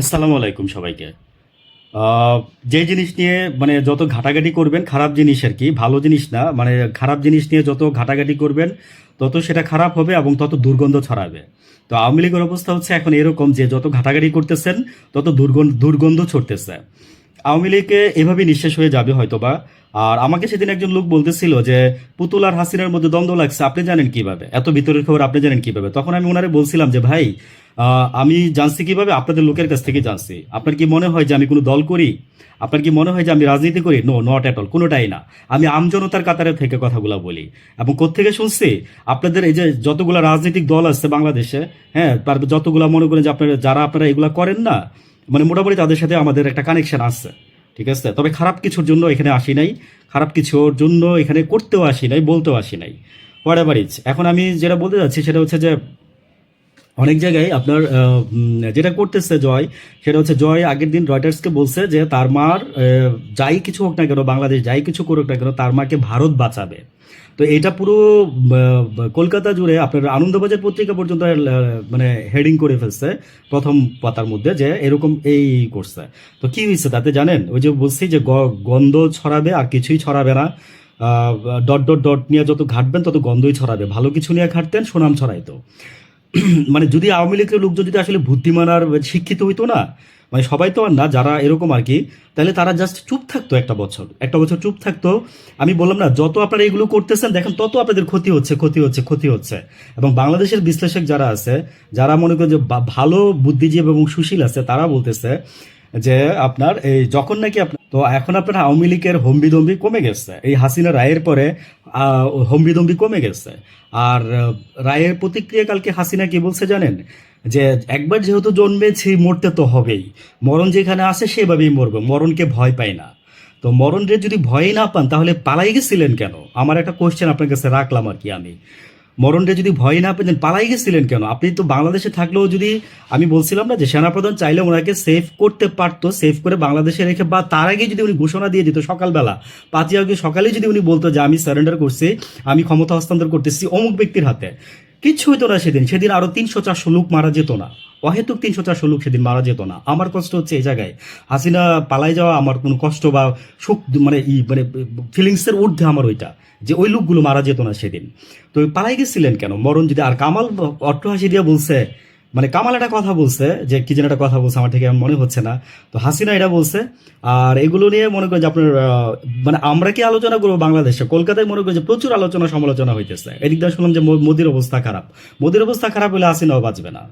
আসসালামু আলাইকুম সবাইকে। যে জিনিস নিয়ে মানে যত ঘাটাঘাটি করবেন, খারাপ জিনিস আর কি, ভালো জিনিস না মানে খারাপ জিনিস নিয়ে যত ঘাটাঘাটি করবেন, তত সেটা খারাপ হবে এবং তত দুর্গন্ধ ছড়াবে। তো আওয়ামী লীগের অবস্থা হচ্ছে এখন এরকম যে যত ঘাটাঘাটি করতেছেন, তত দুর্গন্ধ দুর্গন্ধ ছড়তেছে। আওয়ামী লীগে এভাবে নিঃশেষ হয়ে যাবে হয়তোবা। আর আমাকে সেদিন একজন লোক বলতেছিল যে, পুতুল আর হাসিনার মধ্যে দ্বন্দ্ব লাগছে, আপনি জানেন কীভাবে? এত ভিতরের খবর আপনি জানেন কীভাবে? তখন আমি ওনারে বলছিলাম যে, ভাই আমি জানছি কীভাবে? আপনাদের লোকের কাছ থেকে জানছি। আপনার কি মনে হয় যে আমি কোনো দল করি? আপনার কি মনে হয় যে আমি রাজনীতি করি? নো নট অ্যাট অল কোনোটাই না। আমি আমজনতার কাতারে থেকে কথাগুলো বলি। এবং কোত্থেকে শুনছি? আপনাদের এই যে যতগুলো রাজনৈতিক দল আছে বাংলাদেশে হ্যাঁ তারপর যতগুলো মনে করেন যে আপনারা যারা আপনারা এগুলো করেন না মানে মোটামুটি তাদের সাথে আমাদের একটা কানেকশন আছে। ঠিক আছে? তবে খারাপ কিছুর জন্য এখানে আসি নাই। খারাপ কিছুর জন্য এখানে করতেও আসি নাই, বলতেও আসি নাই। হোয়াট এভার ইজ এখন আমি যেটা বলতে যাচ্ছি সেটা হচ্ছে যে অনেক জায়গায় আপনার যেটা করতেছে জয়, সেটা হচ্ছে জয় আগের দিন রয়টার্সকে বলছে যে তার মার যাই কিছু হোক না কেন, বাংলাদেশ যাই কিছু করুক না কেন, তার মাকে ভারত বাঁচাবে। তো এটা পুরো কলকাতা জুড়ে আপনার আনন্দবাজার পত্রিকা পর্যন্ত মানে হেডিং করে ফেলছে প্রথম পাতার মধ্যে যে এরকম এই করছে। তো কি হয়েছে তাতে জানেন? ওই যে বলছি যে গন্ধ ছড়াবে, আর কিছুই ছড়াবে না। ডট ডট ডট নিয়ে যত ঘাটবেন তত গন্ধই ছড়াবে। ভালো কিছু নিয়ে ঘাটতেন, সুনাম ছড়াইতো। মানে যদি আওয়ামী লীগের লোকজন যদি আসলে বুদ্ধিমান আর শিক্ষিত হইতো না মানে সবাই তো আর না, যারা এরকম আর কি, তাহলে তারা জাস্ট চুপ থাকতো একটা বছর। একটা বছর চুপ থাকতো। আমি বললাম না, যত আপনারা এগুলো করতেছেন, দেখেন তত আপনাদের ক্ষতি হচ্ছে ক্ষতি হচ্ছে ক্ষতি হচ্ছে। এবং বাংলাদেশের বিশ্লেষক যারা আছে, যারা মনে করেন যে ভালো বুদ্ধিজীবী এবং সুশীল আছে, তারা বলতেছে যে আপনার এই যখন নাকি আপনার তো এখন আপনার আওয়ামী লীগের হম্বিদম্বি কমে গেছে। এই হাসিনা রায়ের পরে হম্বিদম্বি কমে গেছে। আর রায়ের প্রতিক্রিয়া কালকে হাসিনা কি বলছে জানেন? যে একবার যেহেতু জন্মেছি, মরতে তো হবেই। মরণ যেখানে আসে সেভাবেই মরবে। মরণকে ভয় পায় না। তো মরণরে যদি ভয় না পান, তাহলে পালাই গেছিলেন কেন? আমার একটা কোয়েশ্চেন আপনার কাছে রাখলাম আর কি আমি। মরণরে যদি ভয় না পেতেন, পালাই গেছিলেন কেন? আপনি তো বাংলাদেশে থাকলেও যদি, আমি বলছিলাম না যে সেনাপ্রধান চাইলে ওনাকে সেভ করতে পারতো সেভ করে বাংলাদেশে রেখে, বা তার আগে যদি উনি ঘোষণা দিয়ে দিত সকালবেলা, পাঁচই আগে সকালে যদি উনি বলতো যে, আমি সারেন্ডার করছি, আমি ক্ষমতা হস্তান্তর করতেছি অমুক ব্যক্তির হাতে। কিচ্ছু হতো না সেদিন। সেদিন আরও তিনশো চারশো লোক মারা যেত না। অহেতুক তিনশো চারশো লোক সেদিন মারা যেত না। আমার কষ্ট হচ্ছে এই জায়গায়। হাসিনা পালাই যাওয়া আমার কোনো কষ্ট বা সুখ মানে ই মানে ফিলিংসের ঊর্ধ্বে আমার ওইটা, যে ওই লোকগুলো মারা যেত না সেদিন। তো পালাই গেছিলেন কেন? মরণ যদি আর কামাল অট্টহাসি দিয়ে বলছে মানে কামাল একটা কথা বলছে যে, কি যেন একটা কথা বলছে, আমার থেকে মনে হচ্ছে না। তো হাসিনা এটা বলছে, আর এগুলো নিয়ে মনে করেন যে আপনার মানে আমরা কি আলোচনা করব বাংলাদেশে? কলকাতায় মনে করেন যে প্রচুর আলোচনা সমালোচনা হইতেছে। এদিক দিয়ে শুনলাম যে মোদির অবস্থা খারাপ। মোদির অবস্থা খারাপ হলে হাসিনাও বাঁচবে না।